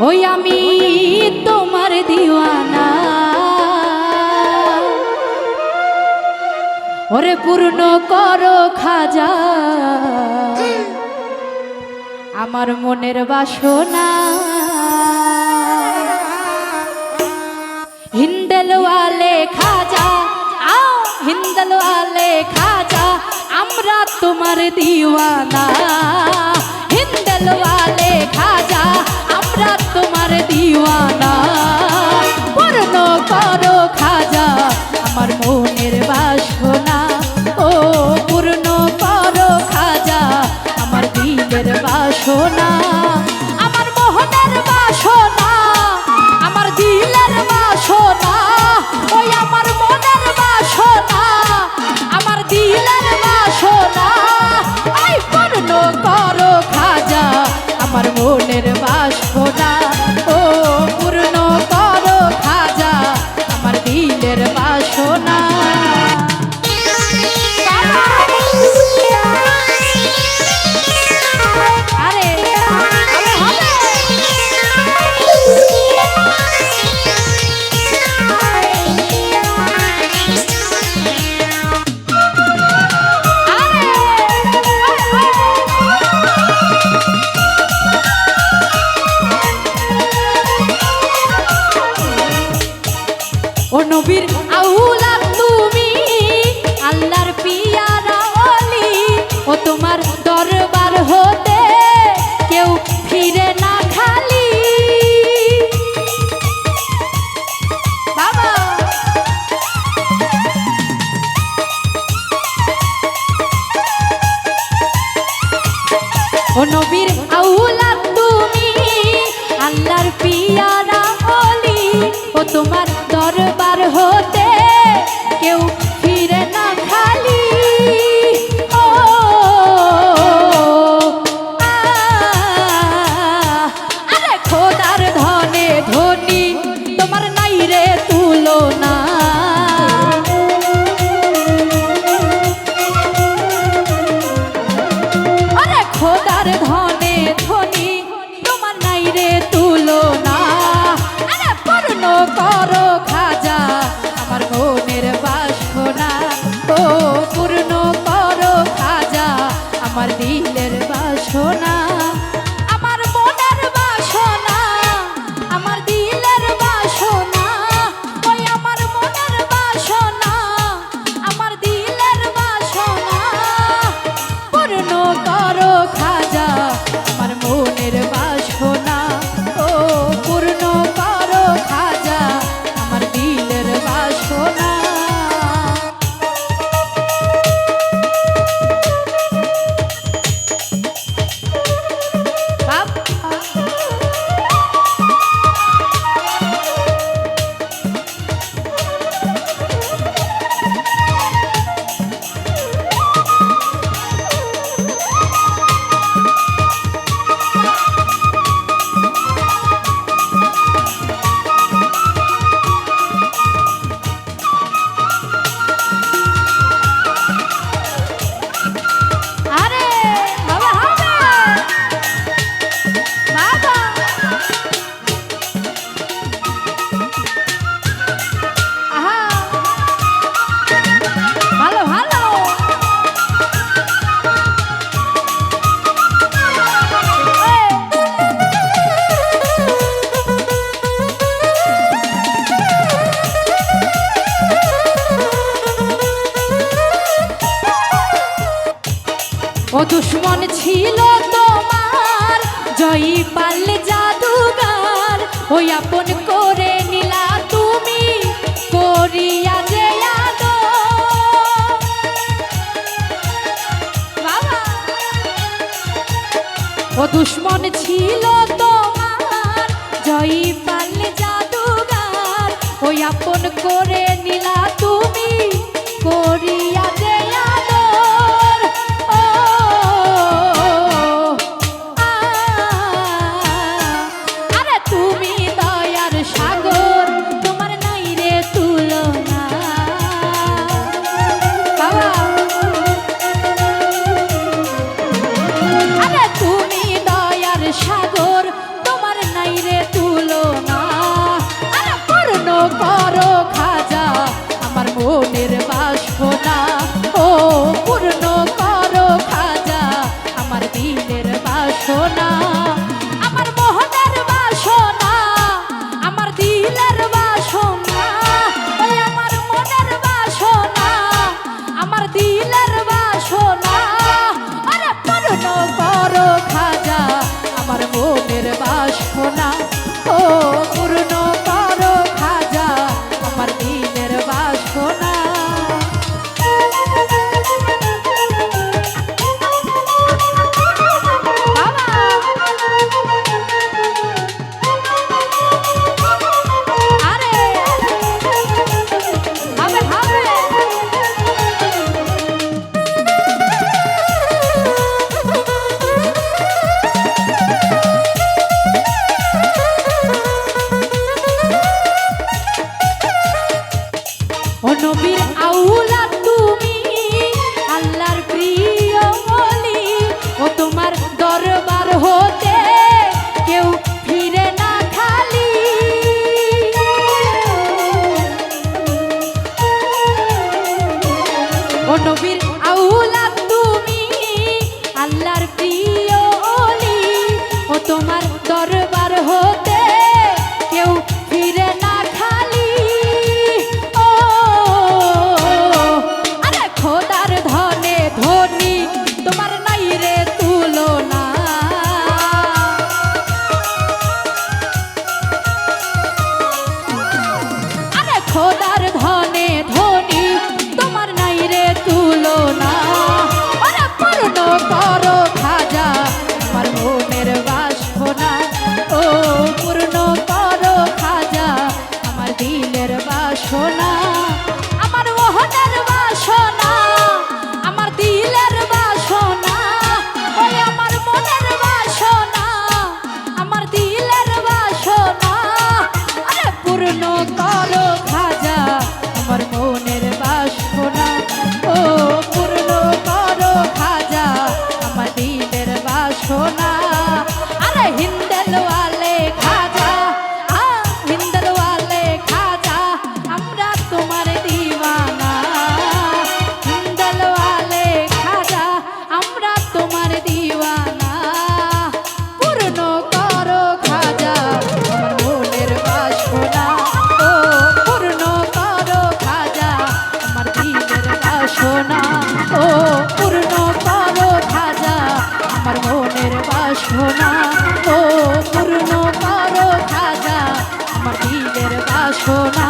ওই আমি তোমার দিওয়ানা। ওরে পূর্ণ করো খাজা। আমার মনের বাসনা। হিন্দেলওয়ালে খাজা, আও হিন্দেলওয়ালে খাজা, আমরা তোমার দিওয়ানা। হিন্দেলওয়ালে খাজা খাজা আমার মনের বাসনা। ও পূর্ণ কর খাজা আমার দিনের বাসনা। Ben Opir. Ben তোমার দরবার হতে কেউ ও দুশ্মন ছিল তোমার? জয়ী পাল্লে জাদুগার ওই আপন করে নিলা তুমি, করিয়া যে ও দুশ্মন ছিল তোমার, জয়ী পাল্লে জাদুগার ওই আপন করে নিলা তুমি, করিয়া দরবার হোক। দিলের